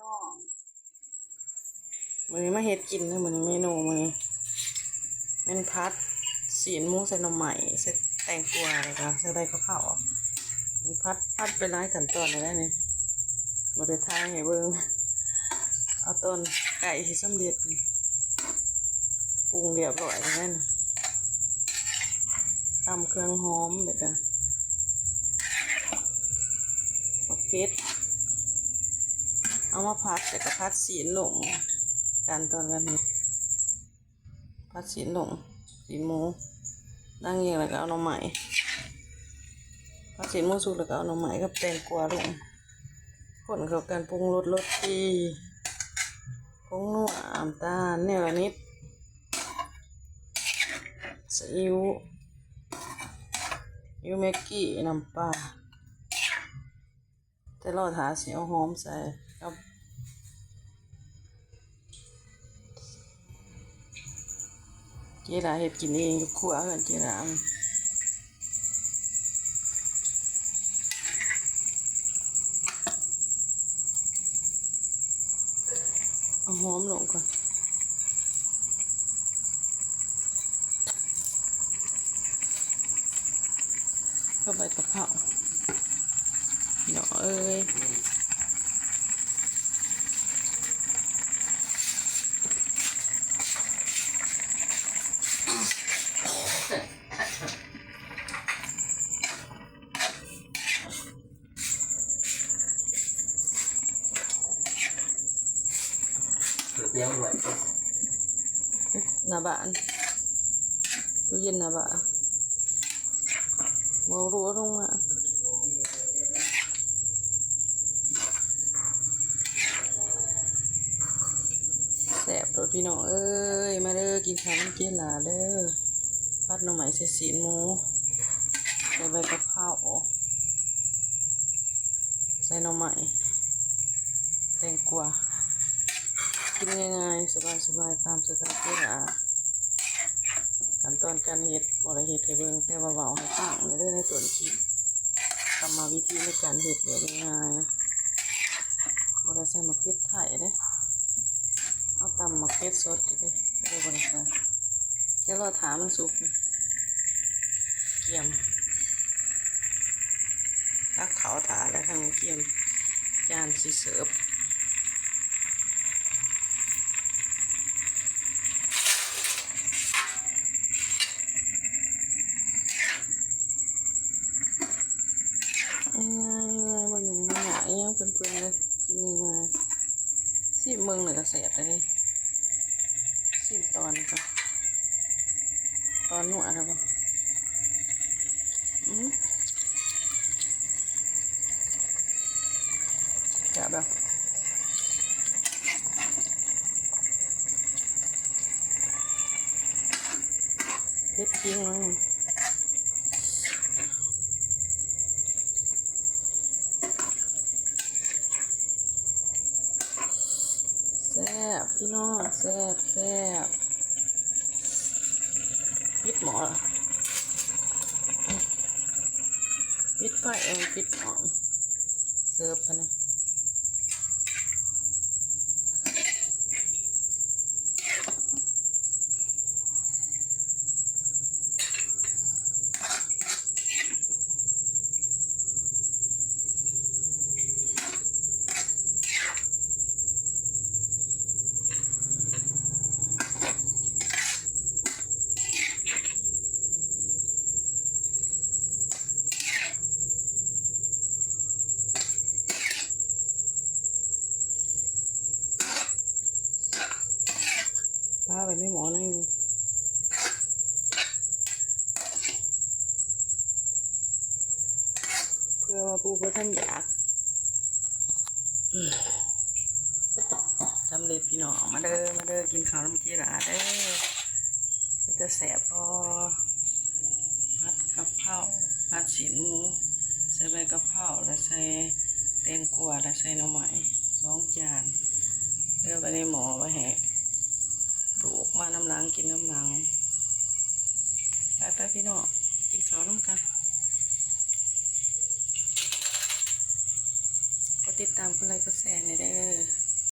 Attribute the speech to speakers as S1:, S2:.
S1: น้องมือมาเฮ็ดกินนะมือนเมนูมือเป็นพัดสีนหมูใส่น่อไม้ใส่แตงกวาเลยค่ะใส่ใบกะเพรามีพัดพัดไปร้ายขั้นตอนเลยได้เนี่ยบริทายให้เบิ่งเอาต้นไก่ที่สำเร็จปรุงเรียบร้อยแล้วนั่นตำเครื่องหอมเดี๋ยวกันมะเขือ เอามาพัดแต่ก็พัดสีหลงการตอนกันเห็ดพัดสีหลงสีหมูนั่งเองแล้วก็เอาหน่อไม้พัดสีหมูสุกแล้วก็เอาหน่อไม้กับแตงกวาลงคนเขากันปรุงรสรสดีผงนัวน้ำตาลเนี่ยละนิดซีอิ๊วอิ๊วเมกกี้น้ำปลาแต่เราทาเสียวหอมใส่ กับเจราเห็ดกินเองอยู่ครัวกันเจราเอาหอมลงก่อนก็ใบกะเพราเนาะเอ้ย
S2: เตี๋ยวด้วย
S1: หน้าบ้านตู้เย็นหน้าบ้านมองรั้วลงมาแสบตัวพี่น้องเอ้ย มาเด้อกินข้าวน้ำเกลือเด้อพัดหน่อไม้ใส่สีนหมูใส่ใบกะเพราใส่หน่อไม้แตงกวา กินง่ายๆสบายๆตามสไตล์ที่ละขั้นตอนการเฮ็ดบ่ได้เฮ็ดให้เบิ่งแต่ว่าเว้าให้ฟังในเรื่องในต้นคลิปกรรมวิธีในการเฮ็ดแบบง่ายๆบ่ได้ใส่มะเขือไทยเด้เอาตำมะเขือสดเด้ไม่ได้บ่ได้ใส่เดี๋ยวรอถามมันสุกเกี่ยมตักเขาถาแล้วทางเกี่ยมจานสิเสิร์ฟ เพื่อนๆเลยกินง่ายๆสิเมืองเลยก็เสียบเลยสิตอนก็ตอนหนวดอะไรบ้างอืมจะแบบเล็ดทิ้งไว้ห พี่น้องแซ่บแซ่บปิดหมอปิดไฟเองปิดหมอเสิร์ฟไปนะ ดให้หมอหน่อยนึงเพื่อว่าผู้ก็ท่านอยากจำเร็พี่น้องมาเด้อมาเด้อกินข้าวน้ำกี้ฬาเด้อมัจะแสบพอพัดกะเพราพัดฉีหมูใส่ใบกะเพราและใส่แตงกวาและใส่หน่อไม้สองจานแล้วไปในหมอมาแห่ พี่น้องกินข้าวน้ำกัน